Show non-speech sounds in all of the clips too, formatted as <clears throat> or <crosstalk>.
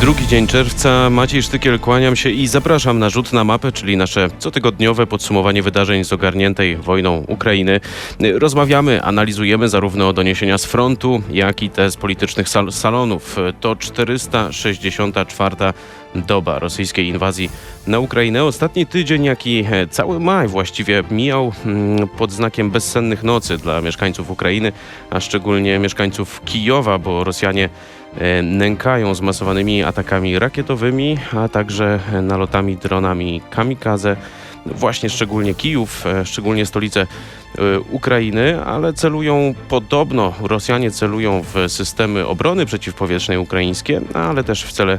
Drugi dzień czerwca, Maciej Sztykiel, kłaniam się i zapraszam na rzut na mapę, czyli nasze cotygodniowe podsumowanie wydarzeń z ogarniętej wojną Ukrainy. Rozmawiamy, analizujemy zarówno doniesienia z frontu, jak i te z politycznych sal salonów. To 464 doba rosyjskiej inwazji na Ukrainę. Ostatni tydzień, jak i cały maj właściwie mijał mm, pod znakiem bezsennych nocy dla mieszkańców Ukrainy, a szczególnie mieszkańców Kijowa, bo Rosjanie e, nękają zmasowanymi atakami rakietowymi, a także nalotami dronami kamikaze. Właśnie szczególnie Kijów, e, szczególnie stolicę e, Ukrainy, ale celują podobno, Rosjanie celują w systemy obrony przeciwpowietrznej ukraińskie, ale też w cele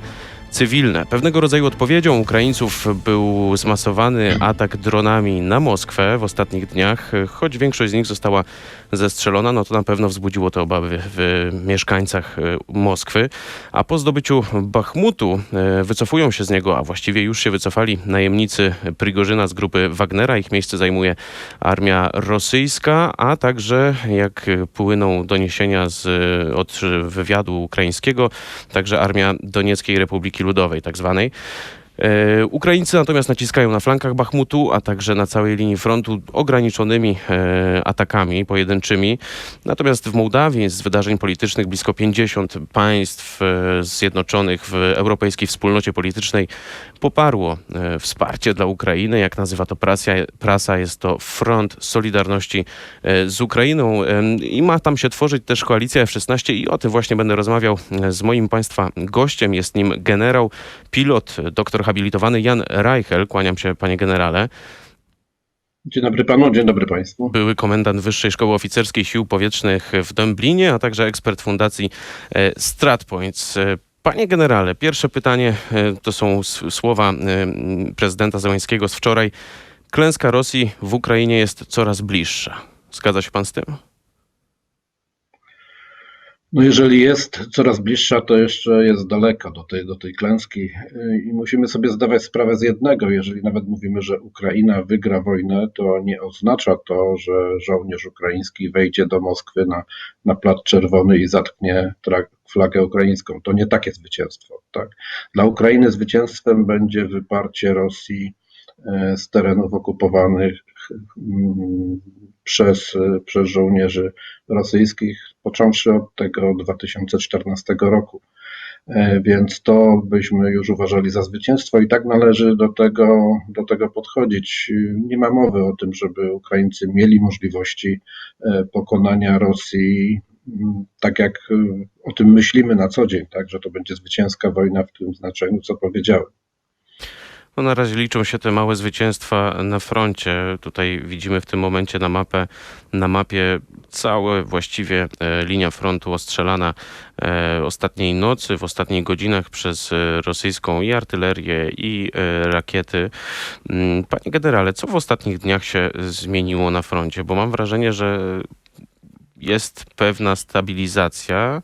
cywilne. Pewnego rodzaju odpowiedzią Ukraińców był zmasowany atak dronami na Moskwę w ostatnich dniach. Choć większość z nich została zestrzelona, no to na pewno wzbudziło te obawy w mieszkańcach e, Moskwy. A po zdobyciu Bachmutu e, wycofują się z niego, a właściwie już się wycofali najemnicy Prigorzyna z grupy Wagnera. Ich miejsce zajmuje armia rosyjska, a także jak płyną doniesienia z, od wywiadu ukraińskiego, także armia Donieckiej Republiki Ludowej, tak zwanej. E, Ukraińcy natomiast naciskają na flankach Bachmutu, a także na całej linii frontu ograniczonymi e, atakami pojedynczymi. Natomiast w Mołdawii z wydarzeń politycznych blisko 50 państw e, zjednoczonych w Europejskiej Wspólnocie Politycznej poparło wsparcie dla Ukrainy. Jak nazywa to prasa, prasa jest to Front Solidarności z Ukrainą i ma tam się tworzyć też koalicja F-16 i o tym właśnie będę rozmawiał z moim Państwa gościem. Jest nim generał, pilot, doktor habilitowany Jan Reichel. Kłaniam się, panie generale. Dzień dobry panu, dzień dobry państwu. Były komendant Wyższej Szkoły Oficerskiej Sił Powietrznych w Dęblinie, a także ekspert Fundacji e, StratPoints. E, Panie generale, pierwsze pytanie e, to są słowa prezydenta Zełańskiego z wczoraj. Klęska Rosji w Ukrainie jest coraz bliższa. Zgadza się pan z tym? No jeżeli jest coraz bliższa, to jeszcze jest daleko do tej, do tej klęski Yy, i musimy sobie zdawać sprawę z jednego. Jeżeli nawet mówimy, że Ukraina wygra wojnę, to nie oznacza to, że żołnierz ukraiński wejdzie do Moskwy na, na Plac Czerwony i zatknie trak, flagę ukraińską. To nie takie zwycięstwo. Tak? Dla Ukrainy zwycięstwem będzie wyparcie Rosji e, z terenów okupowanych przez, e, przez żołnierzy rosyjskich, począwszy od tego 2014 roku. E, Więc to byśmy już uważali za zwycięstwo i tak należy do tego, do tego podchodzić. Nie ma mowy o tym, żeby Ukraińcy mieli możliwości e, pokonania Rosji, m, tak jak e, o tym myślimy na co dzień, tak, że to będzie zwycięska wojna w tym znaczeniu, co powiedziałem. No na razie liczą się te małe zwycięstwa na froncie. Tutaj widzimy w tym momencie na, mapę, na mapie całe właściwie e, linia frontu ostrzelana e, ostatniej nocy, w ostatnich godzinach przez e, rosyjską i artylerię i rakiety. Mm, Panie generale, co w ostatnich dniach się zmieniło na froncie? Bo mam wrażenie, że jest pewna stabilizacja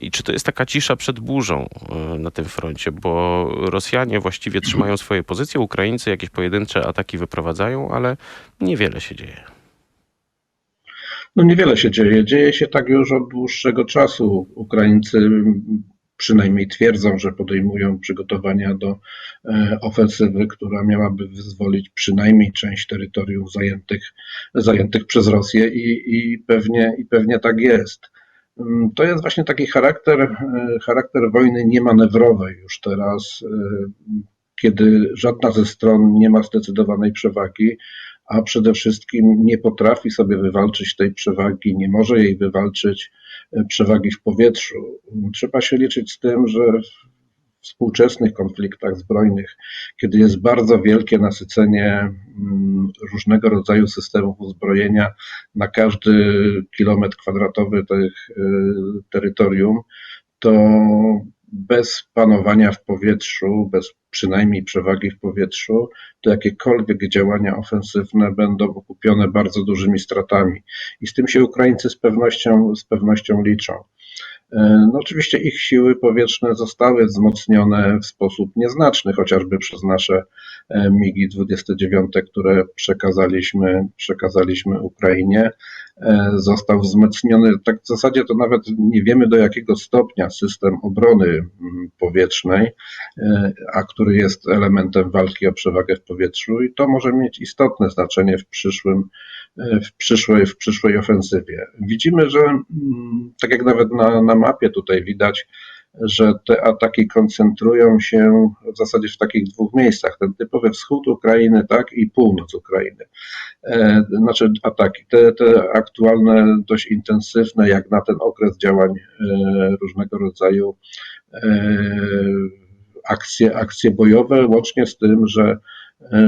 i czy to jest taka cisza przed burzą e, na tym froncie, bo Rosjanie właściwie trzymają swoje pozycje, Ukraińcy jakieś pojedyncze ataki wyprowadzają, ale niewiele się dzieje. No niewiele się dzieje. Dzieje się tak już od dłuższego czasu. Ukraińcy przynajmniej twierdzą, że podejmują przygotowania do e, ofensywy, która miałaby wyzwolić przynajmniej część terytoriów zajętych, zajętych przez Rosję i, i, pewnie, i pewnie tak jest. Mm, To jest właśnie taki charakter, e, charakter wojny niemanewrowej już teraz, e, kiedy żadna ze stron nie ma zdecydowanej przewagi, a przede wszystkim nie potrafi sobie wywalczyć tej przewagi, nie może jej wywalczyć przewagi w powietrzu. Trzeba się liczyć z tym, że w współczesnych konfliktach zbrojnych, kiedy jest bardzo wielkie nasycenie mm, różnego rodzaju systemów uzbrojenia na każdy kilometr kwadratowy tych e, terytorium, to bez panowania w powietrzu, bez przynajmniej przewagi w powietrzu, to jakiekolwiek działania ofensywne będą okupione bardzo dużymi stratami. I z tym się Ukraińcy z pewnością, z pewnością liczą. E, No oczywiście ich siły powietrzne zostały wzmocnione w sposób nieznaczny, chociażby przez nasze e, MiGi-29, które przekazaliśmy, przekazaliśmy Ukrainie. E, Został wzmocniony, tak w zasadzie to nawet nie wiemy do jakiego stopnia system obrony mm, powietrznej, a który jest elementem walki o przewagę w powietrzu i to może mieć istotne znaczenie w przyszłym w przyszłej, w przyszłej ofensywie. Widzimy, że mm, tak jak nawet na, na mapie tutaj widać, że te ataki koncentrują się w zasadzie w takich dwóch miejscach. Ten typowy wschód Ukrainy, tak, i północ Ukrainy. E, znaczy ataki, te, te aktualne, dość intensywne, jak na ten okres działań e, różnego rodzaju e, akcje, akcje bojowe, łącznie z tym, że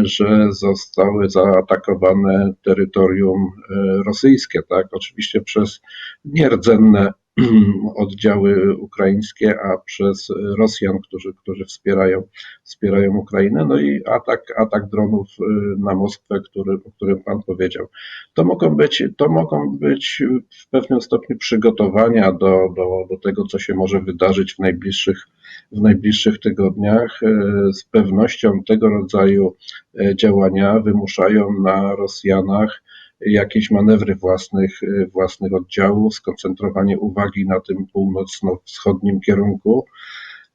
że zostały zaatakowane terytorium e, rosyjskie, tak? Oczywiście przez nierdzenne <clears throat> oddziały ukraińskie, a przez Rosjan, którzy, którzy wspierają, wspierają Ukrainę. No i atak, atak dronów e, na Moskwę, który, o którym Pan powiedział. To mogą być, to mogą być w pewnym stopniu przygotowania do, do, do tego, co się może wydarzyć w najbliższych, w najbliższych tygodniach. E, Z pewnością tego rodzaju e, działania wymuszają na Rosjanach jakieś manewry własnych, e, własnych oddziałów, skoncentrowanie uwagi na tym północno-wschodnim kierunku.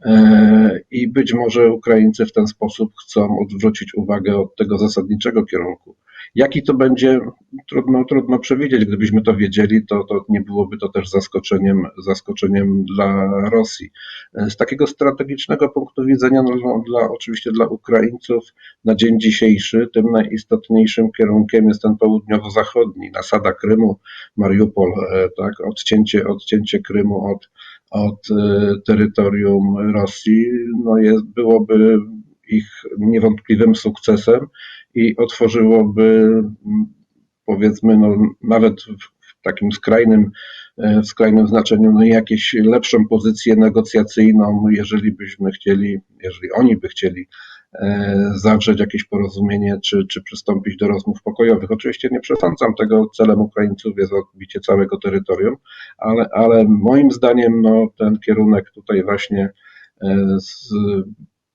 E, I być może Ukraińcy w ten sposób chcą odwrócić uwagę od tego zasadniczego kierunku. Jaki to będzie, trudno, trudno przewidzieć. Gdybyśmy to wiedzieli, to, to nie byłoby to też zaskoczeniem, zaskoczeniem dla Rosji. Z takiego strategicznego punktu widzenia, no, no, dla, oczywiście dla Ukraińców na dzień dzisiejszy, tym najistotniejszym kierunkiem jest ten południowo-zachodni, nasada Krymu, Mariupol, e, tak, odcięcie, odcięcie Krymu od, od e, terytorium Rosji, no jest, byłoby ich niewątpliwym sukcesem i otworzyłoby, mm, powiedzmy, no, nawet w takim skrajnym, e, w skrajnym znaczeniu, no, jakieś lepszą pozycję negocjacyjną, jeżeli byśmy chcieli, jeżeli oni by chcieli e, zawrzeć jakieś porozumienie, czy, czy przystąpić do rozmów pokojowych. Oczywiście nie przesądzam tego, celem Ukraińców jest odbicie całego terytorium, ale, ale moim zdaniem no, ten kierunek tutaj właśnie e, z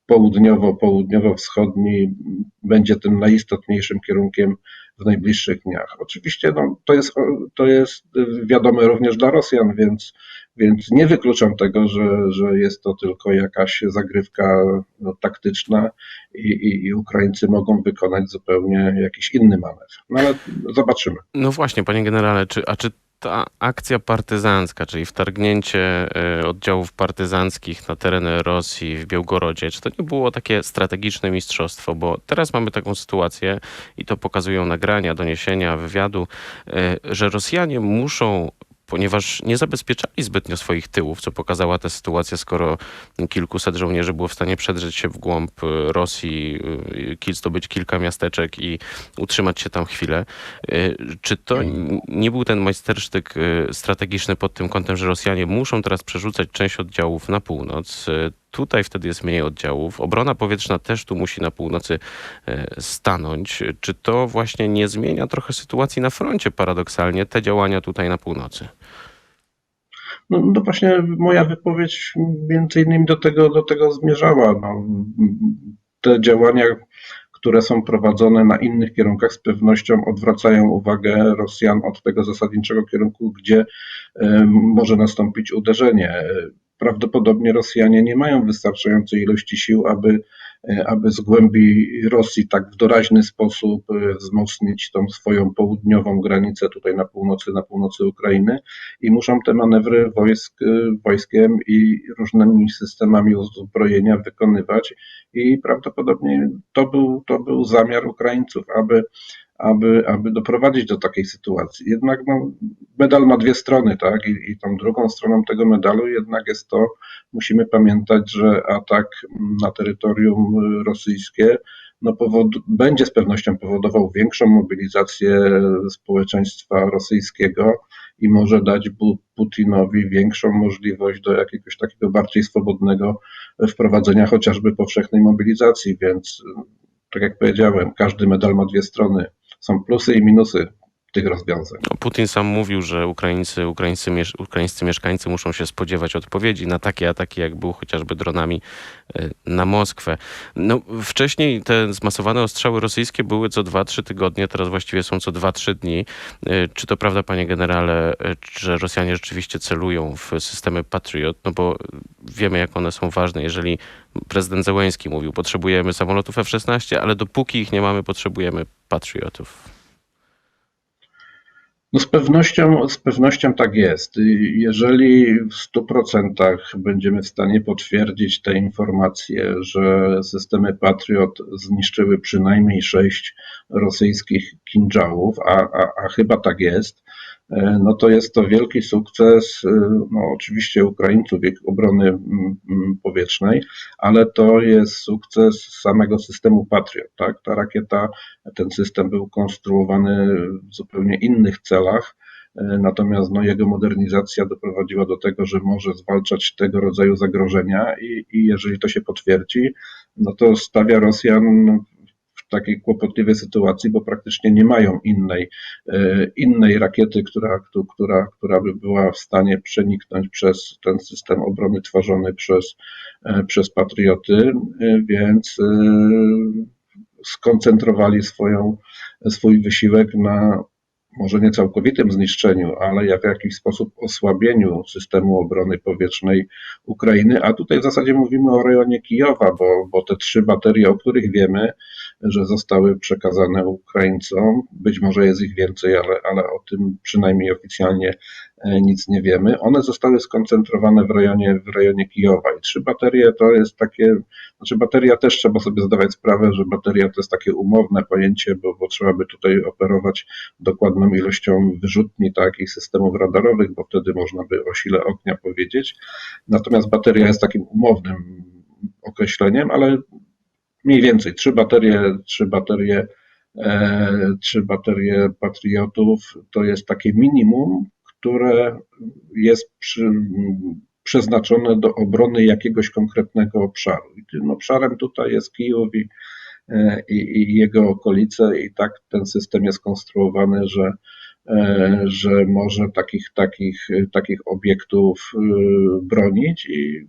południowo, południowo-wschodni będzie tym najistotniejszym kierunkiem w najbliższych dniach. Oczywiście no, to, jest, to jest wiadome również dla Rosjan, więc, więc nie wykluczam tego, że, że jest to tylko jakaś zagrywka no, taktyczna i, i, i Ukraińcy mogą wykonać zupełnie jakiś inny manewr. No ale zobaczymy. No właśnie, panie generale, czy, a czy ta akcja partyzancka, czyli wtargnięcie e, oddziałów partyzanckich na tereny Rosji w Białgorodzie, czy to nie było takie strategiczne mistrzostwo? Bo teraz mamy taką sytuację, i to pokazują nagrania, doniesienia, wywiadu, e, że Rosjanie muszą ponieważ nie zabezpieczali zbytnio swoich tyłów, co pokazała ta sytuacja, skoro kilkuset żołnierzy było w stanie przedrzeć się w głąb e, Rosji, kil- zdobyć kilka miasteczek i utrzymać się tam chwilę. E, Czy to nie był ten majstersztyk strategiczny pod tym kątem, że Rosjanie muszą teraz przerzucać część oddziałów na północ? Tutaj wtedy jest mniej oddziałów. Obrona powietrzna też tu musi na północy e, stanąć. Czy to właśnie nie zmienia trochę sytuacji na froncie paradoksalnie, te działania tutaj na północy? No, no właśnie moja wypowiedź między innymi do tego, do tego zmierzała. No, te działania, które są prowadzone na innych kierunkach, z pewnością odwracają uwagę Rosjan od tego zasadniczego kierunku, gdzie e, może nastąpić uderzenie. Prawdopodobnie Rosjanie nie mają wystarczającej ilości sił, aby, e, aby z głębi Rosji tak w doraźny sposób e, wzmocnić tą swoją południową granicę tutaj na północy, na północy Ukrainy i muszą te manewry wojsk, e, wojskiem i różnymi systemami uzbrojenia wykonywać i prawdopodobnie to był, to był zamiar Ukraińców, aby, aby, aby doprowadzić do takiej sytuacji. Jednak no, medal ma dwie strony, tak? I, I tą drugą stroną tego medalu jednak jest to, musimy pamiętać, że atak na terytorium rosyjskie no, powod, będzie z pewnością powodował większą mobilizację społeczeństwa rosyjskiego i może dać Putinowi większą możliwość do jakiegoś takiego bardziej swobodnego wprowadzenia chociażby powszechnej mobilizacji, więc tak jak powiedziałem, każdy medal ma dwie strony. Są plusy i minusy tych rozwiązań. No, Putin sam mówił, że Ukraińcy, Ukraińcy, ukraińscy mieszkańcy muszą się spodziewać odpowiedzi na takie ataki, jak był chociażby dronami e, na Moskwę. No, wcześniej te zmasowane ostrzały rosyjskie były co 2-3 tygodnie, teraz właściwie są co 2-3 dni. E, Czy to prawda, panie generale, e, że Rosjanie rzeczywiście celują w systemy Patriot? No bo wiemy, jak one są ważne. Jeżeli prezydent Zełęński mówił, potrzebujemy samolotów F-16, ale dopóki ich nie mamy, potrzebujemy Patriotów. No z pewnością, z pewnością tak jest. Jeżeli w 100% będziemy w stanie potwierdzić te informacje, że systemy Patriot zniszczyły przynajmniej sześć rosyjskich kinżałów, a, a, a chyba tak jest, no to jest to wielki sukces, e, no oczywiście Ukraińców i obrony powietrznej, ale to jest sukces samego systemu Patriot. Tak? Ta rakieta ten system był konstruowany w zupełnie innych celach, e, natomiast no, jego modernizacja doprowadziła do tego, że może zwalczać tego rodzaju zagrożenia i, i jeżeli to się potwierdzi, no to stawia Rosjan takiej kłopotliwej sytuacji, bo praktycznie nie mają innej, e, innej rakiety, która, któ- która, która by była w stanie przeniknąć przez ten system obrony tworzony przez, e, przez patrioty, e, więc skoncentrowali swoją, swój wysiłek na może nie całkowitym zniszczeniu, ale jak w jakiś sposób osłabieniu systemu obrony powietrznej Ukrainy. A tutaj w zasadzie mówimy o rejonie Kijowa, bo, bo te trzy baterie, o których wiemy, że zostały przekazane Ukraińcom, być może jest ich więcej, ale, ale o tym przynajmniej oficjalnie e, nic nie wiemy. One zostały skoncentrowane w rejonie, w rejonie Kijowa i trzy baterie to jest takie znaczy bateria też trzeba sobie zdawać sprawę, że bateria to jest takie umowne pojęcie, bo, bo trzeba by tutaj operować dokładną ilością wyrzutni, tak, i systemów radarowych, bo wtedy można by o sile ognia powiedzieć. Natomiast bateria jest takim umownym określeniem, ale mniej więcej trzy baterie, trzy baterie, e, trzy baterie patriotów to jest takie minimum, które jest przy, przeznaczone do obrony jakiegoś konkretnego obszaru. I tym obszarem tutaj jest Kijów i, e, i, i jego okolice, i tak ten system jest konstruowany, że, e, że może takich, takich, takich obiektów e, bronić i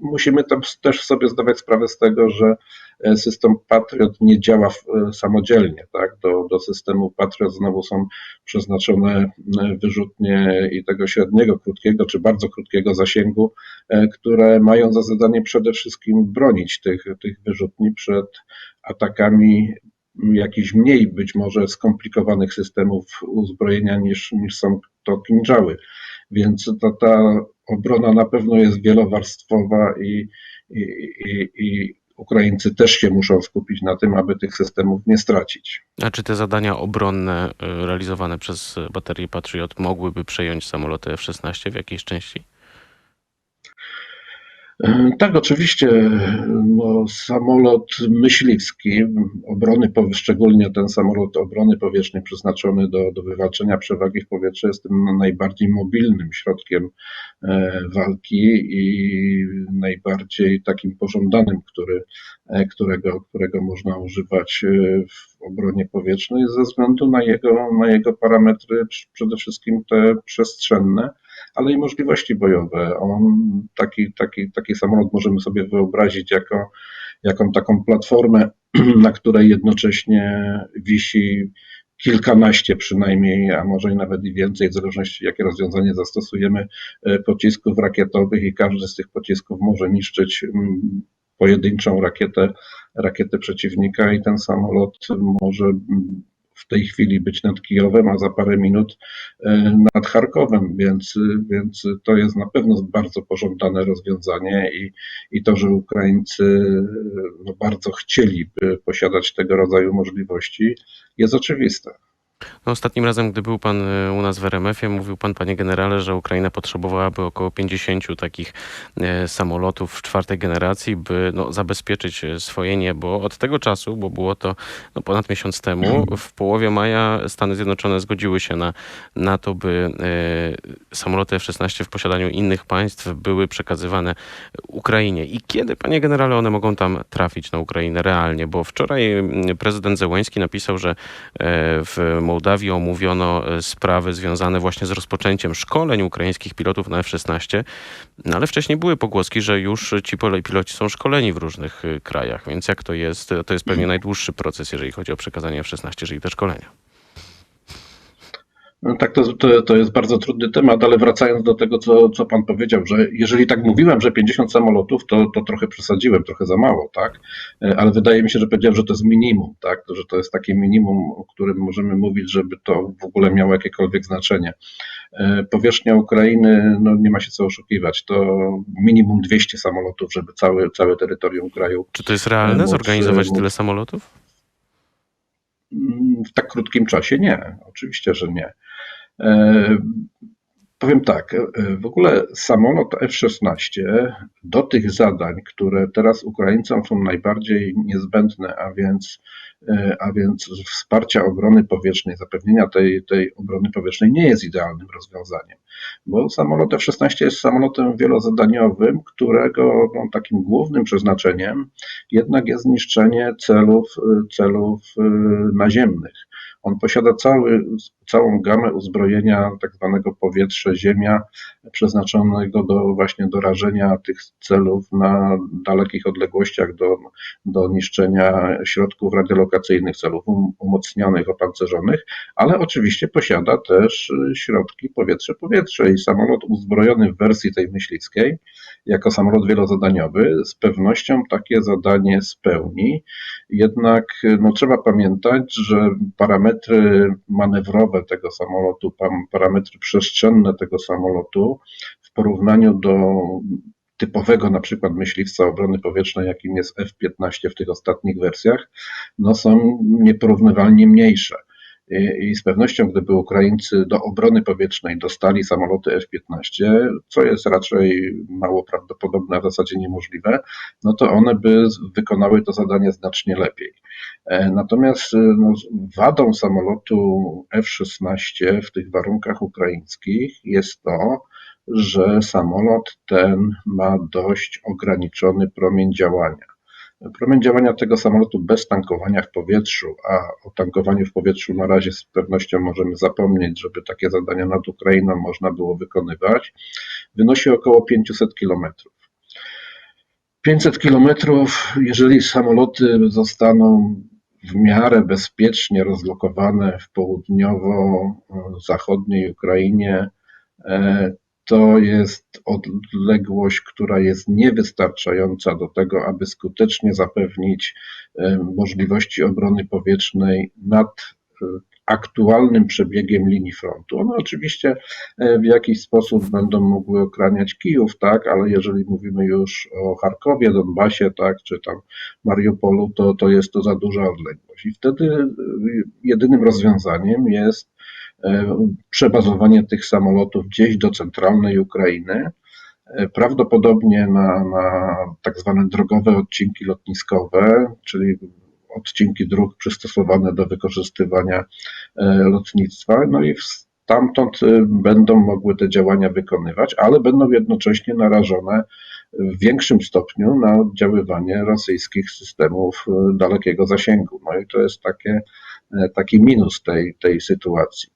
musimy też sobie zdawać sprawę z tego, że e, system Patriot nie działa e, samodzielnie. Tak? Do, do systemu Patriot znowu są przeznaczone e, wyrzutnie i tego średniego, krótkiego czy bardzo krótkiego zasięgu, które mają za zadanie przede wszystkim bronić tych, tych wyrzutni przed atakami jakichś mniej być może skomplikowanych systemów uzbrojenia niż, niż są to kinżały. Więc ta, ta obrona na pewno jest wielowarstwowa i, i, i, i Ukraińcy też się muszą skupić na tym, aby tych systemów nie stracić. A czy te zadania obronne y, realizowane przez baterie Patriot mogłyby przejąć samoloty F-16 w jakiejś części? E, Tak, oczywiście. No, samolot myśliwski, obrony, szczególnie ten samolot obrony powietrznej przeznaczony do, do wywalczenia przewagi w powietrzu, jest tym najbardziej mobilnym środkiem e, walki i najbardziej takim pożądanym, który, e, którego, którego można używać e, w obronie powietrznej ze względu na jego, na jego parametry, pr- przede wszystkim te przestrzenne ale i możliwości bojowe. On, taki, taki, taki samolot możemy sobie wyobrazić jako, taką platformę, <clears throat> na której jednocześnie wisi kilkanaście przynajmniej, a może i nawet i więcej, w zależności jakie rozwiązanie zastosujemy, e, pocisków rakietowych i każdy z tych pocisków może niszczyć mm, pojedynczą rakietę, rakietę przeciwnika i ten samolot może mm, w tej chwili być nad Kijowem, a za parę minut e, nad Charkowem, więc, więc to jest na pewno bardzo pożądane rozwiązanie i, i to, że Ukraińcy no, bardzo chcieliby posiadać tego rodzaju możliwości, jest oczywiste. No, ostatnim razem, gdy był pan y, u nas w RMF-ie, mówił pan, panie generale, że Ukraina potrzebowałaby około 50 takich e, samolotów czwartej generacji, by no, zabezpieczyć e, swoje niebo. Od tego czasu, bo było to no, ponad miesiąc temu, <clears throat> w połowie maja Stany Zjednoczone zgodziły się na, na to, by e, samoloty F-16 w posiadaniu innych państw były przekazywane Ukrainie. I kiedy, panie generale, one mogą tam trafić na Ukrainę realnie? Bo wczoraj mm, prezydent Zełański napisał, że e, w Mołdawii omówiono e, sprawy związane właśnie z rozpoczęciem szkoleń ukraińskich pilotów na F-16, no ale wcześniej były pogłoski, że już ci piloci są szkoleni w różnych e, krajach, więc jak to jest? To jest pewnie najdłuższy proces, jeżeli chodzi o przekazanie F-16, czyli te szkolenia. No tak, to, to, to jest bardzo trudny temat, ale wracając do tego, co, co Pan powiedział, że jeżeli tak mówiłem, że 50 samolotów, to, to trochę przesadziłem, trochę za mało, tak? E, Ale wydaje mi się, że powiedziałem, że to jest minimum, tak? Że to jest takie minimum, o którym możemy mówić, żeby to w ogóle miało jakiekolwiek znaczenie. E, Powierzchnia Ukrainy, no nie ma się co oszukiwać, to minimum 200 samolotów, żeby całe, całe terytorium kraju Czy to jest realne, Móc, zorganizować móc. tyle samolotów? Mm, W tak krótkim czasie nie, oczywiście, że nie. E, Powiem tak, e, w ogóle samolot F-16 do tych zadań, które teraz Ukraińcom są najbardziej niezbędne, a więc, e, a więc wsparcia obrony powietrznej, zapewnienia tej, tej obrony powietrznej nie jest idealnym rozwiązaniem, bo samolot F-16 jest samolotem wielozadaniowym, którego no, takim głównym przeznaczeniem jednak jest niszczenie celów, celów naziemnych. On posiada cały, całą gamę uzbrojenia tak zwanego powietrze-ziemia, przeznaczonego do właśnie do rażenia tych celów na dalekich odległościach, do, do niszczenia środków radiolokacyjnych, celów um, umocnionych, opancerzonych, ale oczywiście posiada też y, środki powietrze-powietrze i samolot uzbrojony w wersji tej myślickiej, jako samolot wielozadaniowy, z pewnością takie zadanie spełni. Jednak no, trzeba pamiętać, że parametry manewrowe tego samolotu, parametry przestrzenne tego samolotu w porównaniu do typowego na przykład myśliwca obrony powietrznej, jakim jest F-15 w tych ostatnich wersjach, no są nieporównywalnie mniejsze. I, I z pewnością, gdyby Ukraińcy do obrony powietrznej dostali samoloty F-15, co jest raczej mało prawdopodobne, a w zasadzie niemożliwe, no to one by wykonały to zadanie znacznie lepiej. E, Natomiast e, no, wadą samolotu F-16 w tych warunkach ukraińskich jest to, że samolot ten ma dość ograniczony promień działania. Promień działania tego samolotu bez tankowania w powietrzu, a o tankowaniu w powietrzu na razie z pewnością możemy zapomnieć, żeby takie zadania nad Ukrainą można było wykonywać, wynosi około 500 kilometrów. 500 kilometrów, jeżeli samoloty zostaną w miarę bezpiecznie rozlokowane w południowo-zachodniej Ukrainie, e, to jest odległość, która jest niewystarczająca do tego, aby skutecznie zapewnić e, możliwości obrony powietrznej nad e, aktualnym przebiegiem linii frontu. One oczywiście e, w jakiś sposób będą mogły okraniać Kijów, tak, ale jeżeli mówimy już o Charkowie, Donbasie, tak, czy tam Mariupolu, to, to jest to za duża odległość. I wtedy jedynym rozwiązaniem jest e, przebazowanie tych samolotów gdzieś do centralnej Ukrainy, e, prawdopodobnie na, na tak zwane drogowe odcinki lotniskowe, czyli odcinki dróg przystosowane do wykorzystywania e, lotnictwa, no i stamtąd będą mogły te działania wykonywać, ale będą jednocześnie narażone w większym stopniu na oddziaływanie rosyjskich systemów dalekiego zasięgu. No i to jest takie, taki minus tej, tej sytuacji.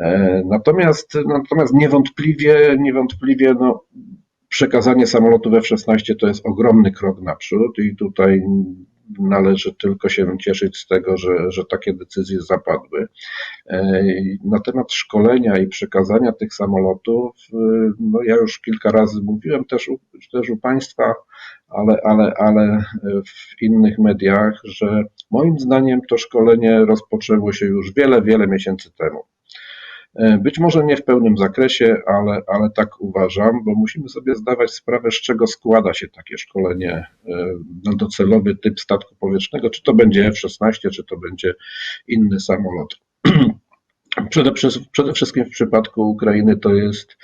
E, Natomiast, natomiast niewątpliwie, niewątpliwie no, przekazanie samolotów F-16 to jest ogromny krok naprzód i tutaj należy tylko się cieszyć z tego, że, że takie decyzje zapadły. E, Na temat szkolenia i przekazania tych samolotów, e, no ja już kilka razy mówiłem też u, też u Państwa, ale, ale, ale w innych mediach, że moim zdaniem to szkolenie rozpoczęło się już wiele, wiele miesięcy temu. E, Być może nie w pełnym zakresie, ale, ale tak uważam, bo musimy sobie zdawać sprawę, z czego składa się takie szkolenie e, na docelowy typ statku powietrznego, czy to będzie F-16, czy to będzie inny samolot. <clears throat> Przede, przede wszystkim w przypadku Ukrainy to jest e,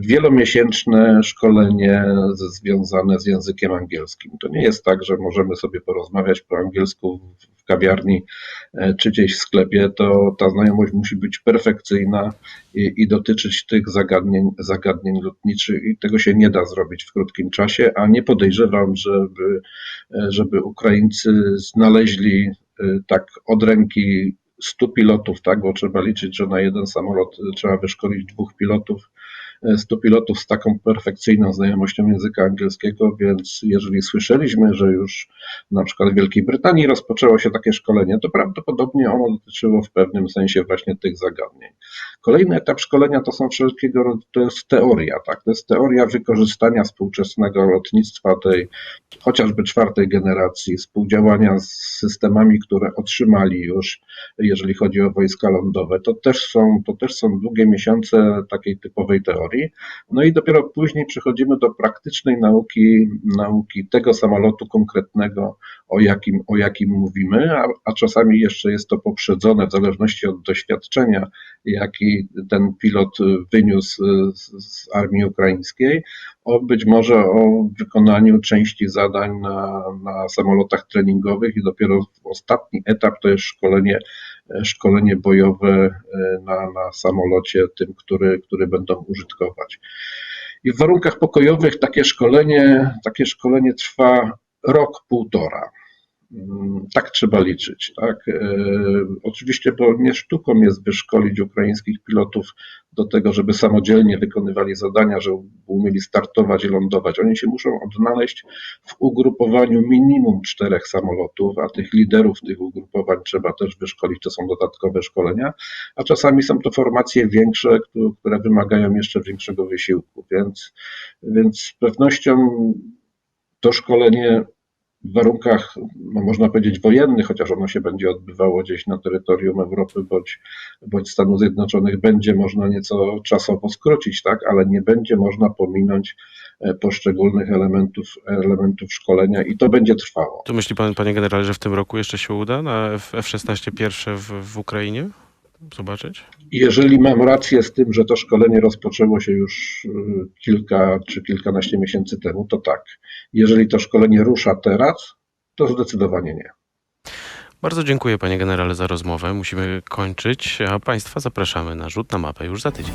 wielomiesięczne szkolenie związane z językiem angielskim. To nie jest tak, że możemy sobie porozmawiać po angielsku w- kawiarni e, czy gdzieś w sklepie, to ta znajomość musi być perfekcyjna i, i dotyczyć tych zagadnień, zagadnień lotniczych. I tego się nie da zrobić w krótkim czasie, a nie podejrzewam, żeby, e, żeby Ukraińcy znaleźli e, tak od ręki 100 pilotów, tak, bo trzeba liczyć, że na jeden samolot y, trzeba wyszkolić dwóch pilotów, y, 100 pilotów z taką perfekcyjną znajomością języka angielskiego, więc jeżeli słyszeliśmy, że już na przykład w Wielkiej Brytanii rozpoczęło się takie szkolenie, to prawdopodobnie ono dotyczyło w pewnym sensie właśnie tych zagadnień. Kolejny etap szkolenia to są wszelkiego to jest teoria, tak, to jest teoria wykorzystania współczesnego lotnictwa tej chociażby czwartej generacji, współdziałania z systemami, które otrzymali już, jeżeli chodzi o wojska lądowe. To też są, to też są długie miesiące takiej typowej teorii. No i dopiero później przechodzimy do praktycznej nauki, nauki tego samolotu konkretnego, o jakim, o jakim mówimy, a, a czasami jeszcze jest to poprzedzone w zależności od doświadczenia, jaki ten pilot wyniósł z, z armii ukraińskiej, o być może o wykonaniu części zadań na, na samolotach treningowych i dopiero ostatni etap to jest szkolenie, szkolenie bojowe e, na, na samolocie, tym, który, który będą użytkować. I w warunkach pokojowych takie szkolenie, takie szkolenie trwa rok, półtora. Mm, Tak trzeba liczyć. Tak? E, Oczywiście, bo nie sztuką jest wyszkolić ukraińskich pilotów do tego, żeby samodzielnie wykonywali zadania, żeby umieli startować i lądować. Oni się muszą odnaleźć w ugrupowaniu minimum czterech samolotów, a tych liderów tych ugrupowań trzeba też wyszkolić. To są dodatkowe szkolenia, a czasami są to formacje większe, któ- które wymagają jeszcze większego wysiłku. Więc, więc z pewnością to szkolenie w warunkach, no można powiedzieć, wojennych, chociaż ono się będzie odbywało gdzieś na terytorium Europy bądź, bądź Stanów Zjednoczonych, będzie można nieco czasowo skrócić, tak, ale nie będzie można pominąć e, poszczególnych elementów, elementów szkolenia i to będzie trwało. To myśli pan, panie generale, że w tym roku jeszcze się uda na F- F-16 pierwsze w, w Ukrainie zobaczyć? Jeżeli mam rację z tym, że to szkolenie rozpoczęło się już y, kilka czy kilkanaście miesięcy temu, to tak. Jeżeli to szkolenie rusza teraz, to zdecydowanie nie. Bardzo dziękuję panie generale za rozmowę. Musimy kończyć, a państwa zapraszamy na rzut na mapę już za tydzień.